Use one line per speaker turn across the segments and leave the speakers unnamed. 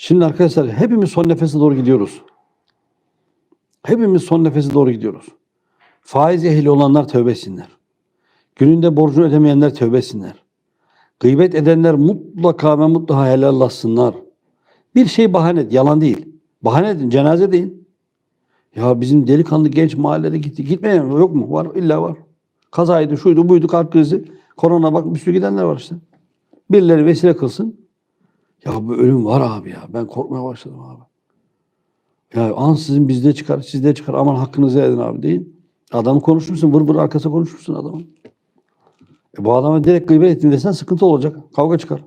Şimdi arkadaşlar hepimiz son nefese doğru gidiyoruz. Hepimiz son nefese doğru gidiyoruz. Faiz ehli olanlar tövbe etsinler. Gününde borcunu ödemeyenler tövbe etsinler. Gıybet edenler mutlaka ve mutlaka helallaşsınlar. Bir şey bahane et, yalan değil. Bahane edin, cenaze deyin. Ya bizim delikanlı genç mahallede gitti. Gitmeyen yok mu? Var, illa var. Kazaydı, şuydu, buydu, kalp krizi. Korona bak bir sürü gidenler var işte. Birileri vesile kılsın. Ya bu ölüm var abi ya. Ben korkmaya başladım abi. Ya ansızın bizde çıkar, sizde çıkar. Aman hakkınızı edin abi deyin. Adamı konuşursun, vır vır arkasına konuşursun adamı. E bu adama direkt gıybet ettin desen sıkıntı olacak. Kavga çıkar.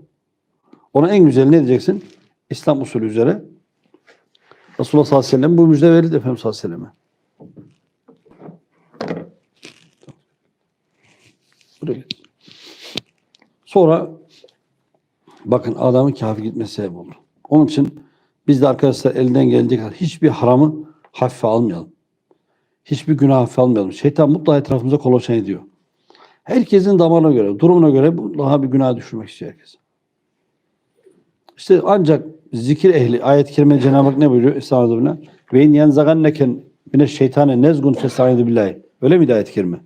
Ona en güzeli ne diyeceksin? İslam usulü üzere. Resulullah sallallahu aleyhi ve sellem bu müjde verildi Efendimiz sallallahu aleyhi ve selleme. Sonra bakın adamın kafir gitmesi sebep oldu. Onun için biz de arkadaşlar elinden geldiği kadar hiçbir haramı hafife almayalım. Hiçbir günah hafife almayalım. Şeytan mutlaka etrafımıza kolaçan ediyor. Herkesin damarına göre, durumuna göre daha bir günah düşürmek istiyor herkes. İşte ancak zikir ehli ayet-i kerime Cenab-ı Hak ne buyuruyor? Estağfirullah. Ve in yenzaganneke mine şeytane nezgun festaizu billahi. Öyle miydi ayet-i kerime?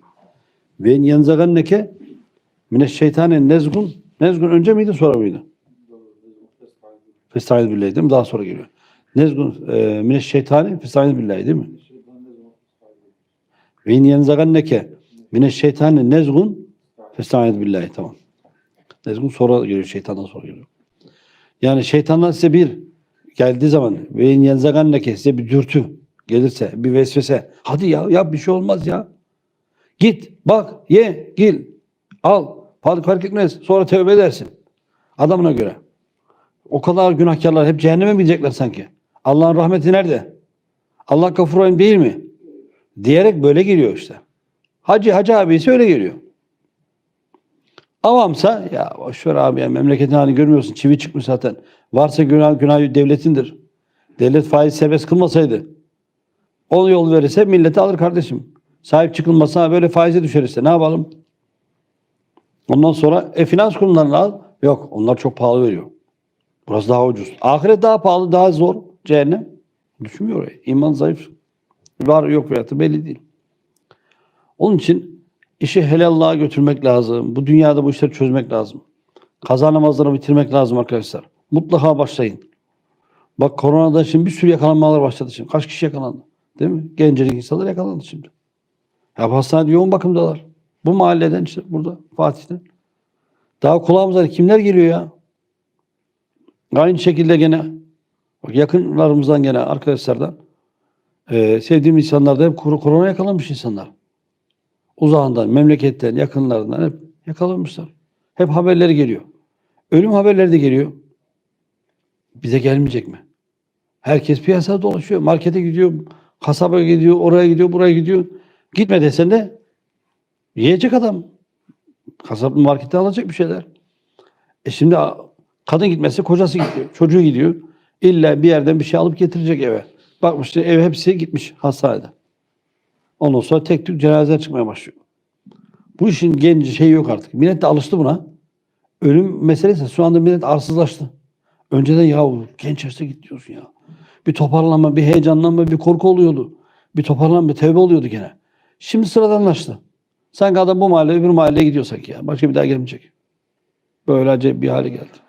Ve in yenzaganneke mine şeytane nezgun. Nezgun önce miydi sonra mıydı? Festaizu billahi değil mi? Daha sonra geliyor. Nezgun e, mine şeytane festaizu billahi değil mi? Ve in yenzaganneke mine şeytane nezgun festaizu billahi. Tamam. Nezgun sonra geliyor. Şeytandan sonra geliyor. Yani şeytandan size bir geldiği zaman ve in yenzaganneke size bir dürtü gelirse, bir vesvese. Hadi ya yap bir şey olmaz ya. Git, bak, ye, gil, al. Fark, etmez. Sonra tövbe edersin. Adamına göre. O kadar günahkarlar hep cehenneme mi gidecekler sanki? Allah'ın rahmeti nerede? Allah gafur rahim değil mi? Diyerek böyle geliyor işte. Hacı, hacı abisi öyle geliyor. Avamsa ya boşver abi ya memleketin halini görmüyorsun. Çivi çıkmış zaten. Varsa günah, günah devletindir. Devlet faiz serbest kılmasaydı onu yol verirse milleti alır kardeşim. Sahip çıkılmasa böyle faize düşer işte. Ne yapalım? Ondan sonra e, finans kurumlarını al. Yok onlar çok pahalı veriyor. Burası daha ucuz. Ahiret daha pahalı, daha zor. Cehennem. Düşünmüyor oraya. İman zayıf. Var yok veyahut belli değil. Onun için işi helallığa götürmek lazım. Bu dünyada bu işleri çözmek lazım. Kaza namazlarını bitirmek lazım arkadaşlar. Mutlaka başlayın. Bak koronada şimdi bir sürü yakalanmalar başladı şimdi. Kaç kişi yakalandı? Değil mi? Gencecik insanlar yakalandı şimdi. Ya hastanede yoğun bakımdalar. Bu mahalleden işte burada Fatih'ten. Daha kulağımıza kimler geliyor ya? Aynı şekilde gene yakınlarımızdan gene arkadaşlardan e, sevdiğim insanlar da hep kor- korona yakalanmış insanlar. Uzağından, memleketten, yakınlarından hep yakalanmışlar. Hep haberleri geliyor. Ölüm haberleri de geliyor. Bize gelmeyecek mi? Herkes piyasada dolaşıyor. Markete gidiyor, kasaba gidiyor, oraya gidiyor, buraya gidiyor. Gitme desen de yiyecek adam. Kasap markette alacak bir şeyler. E şimdi kadın gitmezse kocası gidiyor, çocuğu gidiyor. İlla bir yerden bir şey alıp getirecek eve. Bakmıştır ev hepsi gitmiş hastanede. Ondan sonra tek tük cenazeler çıkmaya başlıyor. Bu işin genci şey yok artık. Millet de alıştı buna. Ölüm meselesi şu anda millet arsızlaştı. Önceden ya genç yaşta git ya. Bir toparlanma, bir heyecanlanma, bir korku oluyordu. Bir toparlanma, bir tevbe oluyordu gene. Şimdi sıradanlaştı. Sanki adam bu mahalle öbür mahalleye gidiyor sanki ya. Başka bir daha gelmeyecek. Böyle acayip bir hale geldi.